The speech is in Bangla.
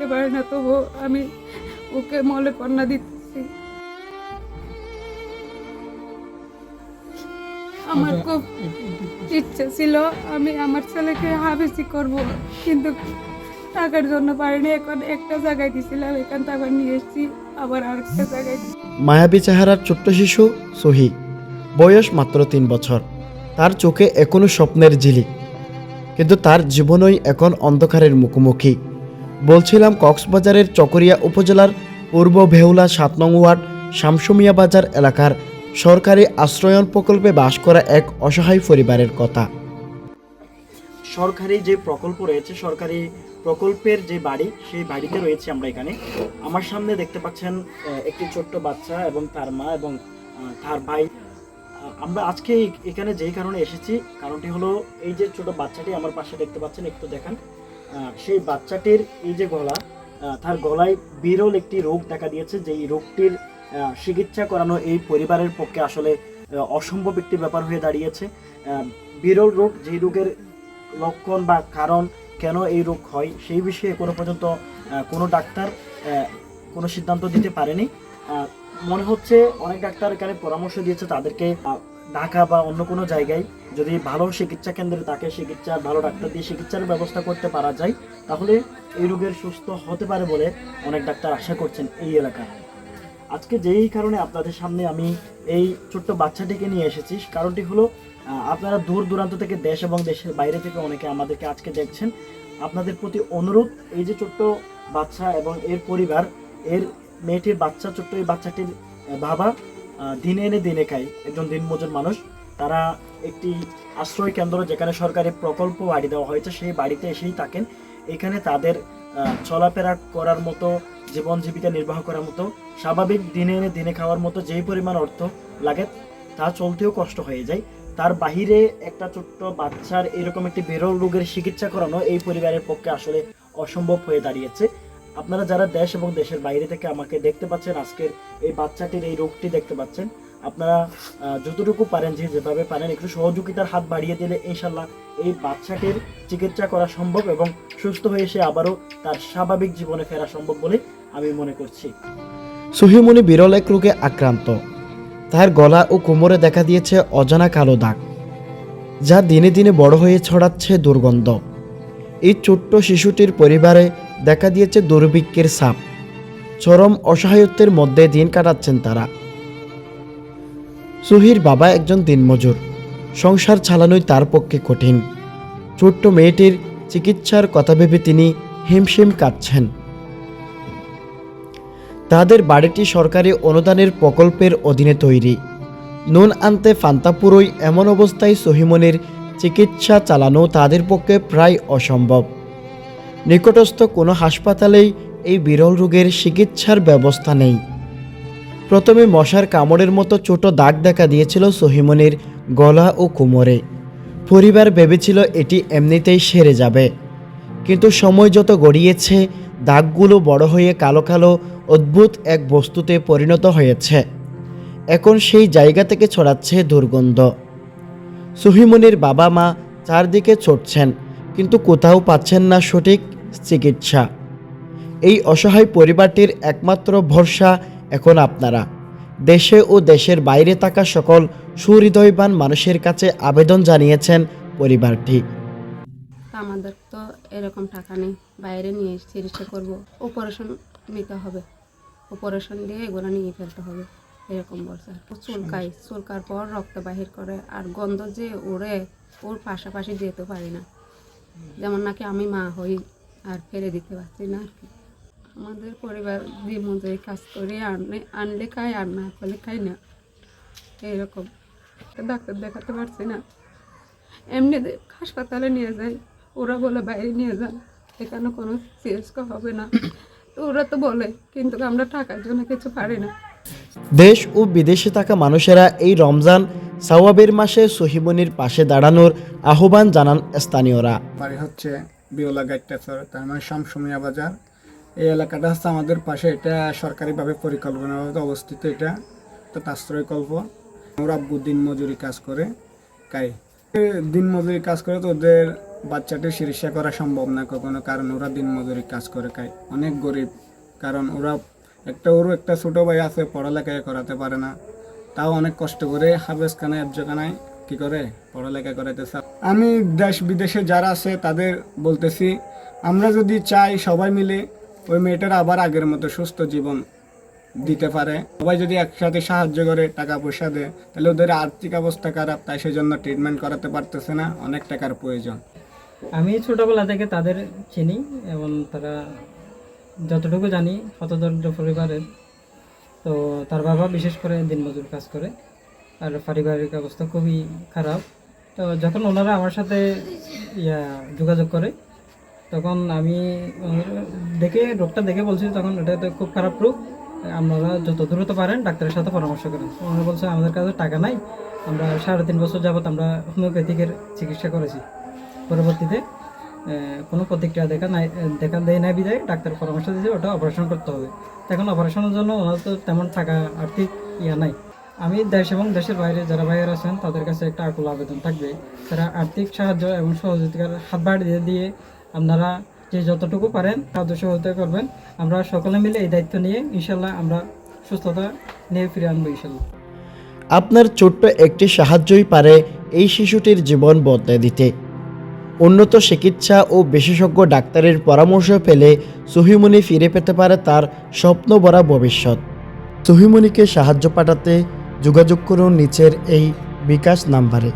দিতে পারে না তবু আমি ওকে মলে কন্যা দিতেছি আমার খুব ইচ্ছে ছিল আমি আমার ছেলেকে হাফেজি করব কিন্তু টাকার জন্য পারিনি। এখন একটা জায়গায় দিছিলাম এখান থেকে আবার নিয়ে এসেছি আবার আরেকটা জায়গায় দিচ্ছি। মায়াবী চেহারার ছোট্ট শিশু সহি বয়স মাত্র তিন বছর। তার চোখে এখনও স্বপ্নের ঝিলিক কিন্তু তার জীবনই এখন অন্ধকারের মুখোমুখি। বলছিলাম কক্সবাজারের চকরিয়া উপজেলার পূর্ব ভেউলা সাত নং ওয়ার্ড, শামসুমিয়া বাজার এলাকার সরকারি আশ্রয়ন প্রকল্পে বাস করা এক অসহায় পরিবারের কথা। সরকারি যে প্রকল্প রয়েছে, সরকারি প্রকল্পের যে বাড়ি, সেই বাড়িতে রয়েছে আমরা এখানে। আমার সামনে দেখতে পাচ্ছেন একটি ছোট্ট বাচ্চা এবং তার মা এবং তার ভাই। আমরা আজকে এখানে যেই কারণে এসেছি, কারণটি হলো এই যে ছোট বাচ্চাটি আমার পাশে দেখতে পাচ্ছেন, একটু দেখান। সেই বাচ্চাটির এই যে গলা তার গলায় বিরল একটি রোগ দেখা দিয়েছে, যেই রোগটির চিকিৎসা করানো এই পরিবারের পক্ষে আসলে অসম্ভব একটি ব্যাপার হয়ে দাঁড়িয়েছে। বিরল রোগ, যেই রোগের লক্ষণ বা কারণ কেন এই রোগ হয়, সেই বিষয়ে কোনো পর্যন্ত কোনো ডাক্তার কোনো সিদ্ধান্ত দিতে পারেনি। মনে হচ্ছে অনেক ডাক্তার এখানে পরামর্শ দিয়েছে তাদেরকে ঢাকা বা অন্য কোনো জায়গায় যদি ভালো চিকিৎসা কেন্দ্রে তাকে চিকিৎসা, ভালো ডাক্তার দিয়ে চিকিৎসার ব্যবস্থা করতে পারা যায়, তাহলে এই রোগের সুস্থ হতে পারে বলে অনেক ডাক্তার আশা করছেন এই এলাকায়। আজকে যেই কারণে আপনাদের সামনে আমি এই ছোট্ট বাচ্চাটিকে নিয়ে এসেছি, কারণটি হলো আপনারা দূর দূরান্ত থেকে দেশ এবং দেশের বাইরে থেকে অনেকে আমাদেরকে আজকে দেখছেন। আপনাদের প্রতি অনুরোধ, এই যে ছোট্ট বাচ্চা এবং এর পরিবার, এর মেয়েটির বাচ্চা, ছোট্ট এই বাচ্চাটির বাবা দিনে এনে দিনে খায়, একজন দিনমজুর মানুষ। তারা একটি আশ্রয় কেন্দ্র যেখানে সরকারি প্রকল্প বাড়ি দেওয়া হয়েছে, সেই বাড়িতে এসেই থাকেন। এখানে তাদের চলাফেরা করার মতো, জীবন জীবিকা নির্বাহ করার মতো, স্বাভাবিক দিনে এনে দিনে খাওয়ার মতো যেই পরিমাণ অর্থ লাগে, তা চলতেও কষ্ট হয়ে যায়। তার বাহিরে একটা ছোট্ট বাচ্চার এরকম একটি বিরল রোগের চিকিৎসা করানো এই পরিবারের পক্ষে আসলে অসম্ভব হয়ে দাঁড়িয়েছে। আপনারা যারা দেশ এবং দেশের বাইরে থেকে আমাকে দেখতে পাচ্ছেন, আজকের এই বাচ্চাটির এই রোগটি দেখতে পাচ্ছেন আপনারা যতটুকু পারেন, যে যেভাবে পারেন, একটু সহযোগিতার হাত বাড়িয়ে দিলে ইনশাল্লাহ এই বাচ্চাটির চিকিৎসা করা সম্ভব এবং সুস্থ হয়ে সে আবারও তার স্বাভাবিক জীবনে ফেরা সম্ভব বলে আমি মনে করছি। সুহিমনি বিরল এক রোগে আক্রান্ত। তার গলা ও কোমরে দেখা দিয়েছে অজানা কালো দাগ, যা দিনে দিনে বড় হয়ে ছড়াচ্ছে দুর্গন্ধ। এই ছোট্ট শিশুটির পরিবারে দেখা দিয়েছে দুর্ভিক্ষের সাপ। চরম অসহায়ত্বের মধ্যে দিন কাটাচ্ছেন তারা। সুহির বাবা একজন দিনমজুর। সংসার চালানোই তার পক্ষে কঠিন। ছোট্ট মেয়েটির চিকিৎসার কথা ভেবে তিনি হিমশিম কাঁদছেন। তাদের বাড়িটি সরকারি অনুদানের প্রকল্পের অধীনে তৈরি। নুন আনতে ফান্তাপুরোই এমন অবস্থায় সহিমনের চিকিৎসা চালানো তাদের পক্ষে প্রায় অসম্ভব। নিকটস্থ কোনো হাসপাতালেই এই বিরল রোগের চিকিৎসার ব্যবস্থা নেই। প্রথমে মশার কামড়ের মতো ছোট দাগ দেখা দিয়েছিল সহিমনির গলা ও কোমরে। পরিবার ভেবেছিল এটি এমনিতেই সেরে যাবে। কিন্তু সময় যত গড়িয়েছে, দাগগুলো বড় হয়ে কালো কালো, অদ্ভুত এক বস্তুতে পরিণত হয়েছে। এখন সেই জায়গা থেকে ছড়াচ্ছে দুর্গন্ধ। সুহিমনির বাবা মা চারদিকে ছুটছেন, কিন্তু কোথাও পাচ্ছেন না সঠিক চিকিৎসা। এই অসহায় পরিবারটির একমাত্র ভরসা এখন আপনারা। দেশে ও দেশের বাইরে থাকা সকল সুহৃদয়বান মানুষের কাছে আবেদন জানিয়েছেন পরিবারটি। আমাদের তো এরকম টাকা নেই, বাইরে নিয়ে চিকিৎসা করব অপারেশন নিতে হবে। অপারেশন দিয়ে এগুলো নিয়ে ফেলতে হবে, এরকম বলছে। চুলকাই চুলকার পর রক্ত বাহির করে, আর গন্ধ যে উড়ে ওর পাশাপাশি যেতে পারি না। যেমন নাকি আমি মা হই, আর ফেলে দিতে পারছি না আর কি। আমাদের পরিবার দিয়ে মজুরি কাজ করে আনলে আনলে খাই আর না করলে খাই না। এরকম ডাক্তার দেখাতে পারছি না। এমনি হাসপাতালে নিয়ে যায় ওরা বলে বাইরে নিয়ে যান এখানে কোনো চিকিৎসা হবে না। তো ওরা তো বলে কিন্তু আমরা টাকার জন্য কিছু পারি না। দেশ ও বিদেশে থাকা মানুষেরা এই রমজান সাওয়াবের মাসে সহিমনির পাশে দাঁড়ানোর আহ্বান জানান স্থানীয়রা। বাড়ি হচ্ছে বিওলা গাইটাচর তার মানে শামসুমিয়া বাজার। এই এলাকাটা হচ্ছে আমাদের পাশে, এটা সরকারিভাবে পরিকল্পনাভাবে অবস্থিত এটা একটা আশ্রয় কল্প। ওরা দিন মজুরি কাজ করে, কাই। দিন মজুরি কাজ করে তো ওদের বাচ্চাটির চিকিৎসা করা সম্ভব না, কখনো কারণ ওরা দিনমজুরি কাজ করে খায় অনেক গরিব, কারণ ওরা একটা ওরও একটা ছোট ভাই আছে পড়ালেখায় করাতে পারে না। তাও অনেক কষ্ট করে হাফেজ খানায় আফজখানায় কি করে? পড়ালেখা করাইতেছে। আমি দেশ বিদেশে যারা আছে তাদের বলতেছি, আমরা যদি চাই সবাই মিলে ওই মেয়েটার আবার আগের মতো সুস্থ জীবন দিতে পারে। সবাই যদি একসাথে সাহায্য করে, টাকা পয়সা দেয়, তাহলে ওদের আর্থিক অবস্থা খারাপ, তাই সেজন্য ট্রিটমেন্ট করাতে পারতেছে না, অনেক টাকার প্রয়োজন। আমি ছোটবেলা থেকে তাদের চিনি এবং তারা যতটুকু জানি হতদরিদ্র পরিবারের, তো তার বাবা বিশেষ করে দিনমজুর কাজ করে, আর পারিবারিক অবস্থা খুবই খারাপ। তো যখন ওনারা আমার সাথে ইয়া যোগাযোগ করে তখন আমি দেখে রোগটা দেখে বলছি তখন এটা তো খুব খারাপ রোগ, আপনারা যত দ্রুত পারেন ডাক্তারের সাথে পরামর্শ করেন। ওনারা বলছে, আমাদের কাছে টাকা নাই, আমরা সাড়ে তিন বছর যাবত আমরা হোমিওপ্যাথিকের চিকিৎসা করেছি। পরবর্তীতে কোনো প্রতিক্রিয়া দেখা নাই দেখা দেয় নাই বিদায় ডাক্তার পরামর্শ দিয়েছে, ওটা অপারেশন করতে হবে। এখন অপারেশনের জন্য ওনার তো তেমন টাকা আর্থিক ইয়া নাই। আমি দেশ এবং দেশের বাইরে যারা ভাইয়ের আছেন, তাদের কাছে একটা আকুল আবেদন থাকবে। তারা আর্থিক সাহায্য এবং সহযোগিতার হাত বাড়িয়ে দিয়ে আপনারা যে যতটুকু পারেন সাহায্য সহযোগিতা করবেন। আমরা সকলে মিলে এই দায়িত্ব নিয়ে ইনশাল্লাহ আমরা সুস্থতা নিয়ে ফিরে আনব ইনশাল্লাহ আপনার ছোট্ট একটি সাহায্যই পারে এই শিশুটির জীবন বদলে দিতে। উন্নত চিকিৎসা ও বিশেষজ্ঞ ডাক্তারের পরামর্শ পেলে সহিমনি ফিরে পেতে পারে তার স্বপ্ন ভরা ভবিষ্যৎ। সহিমনিকে সাহায্য পাঠাতে যোগাযোগ করুন নিচের এই বিকাশ নাম্বারে।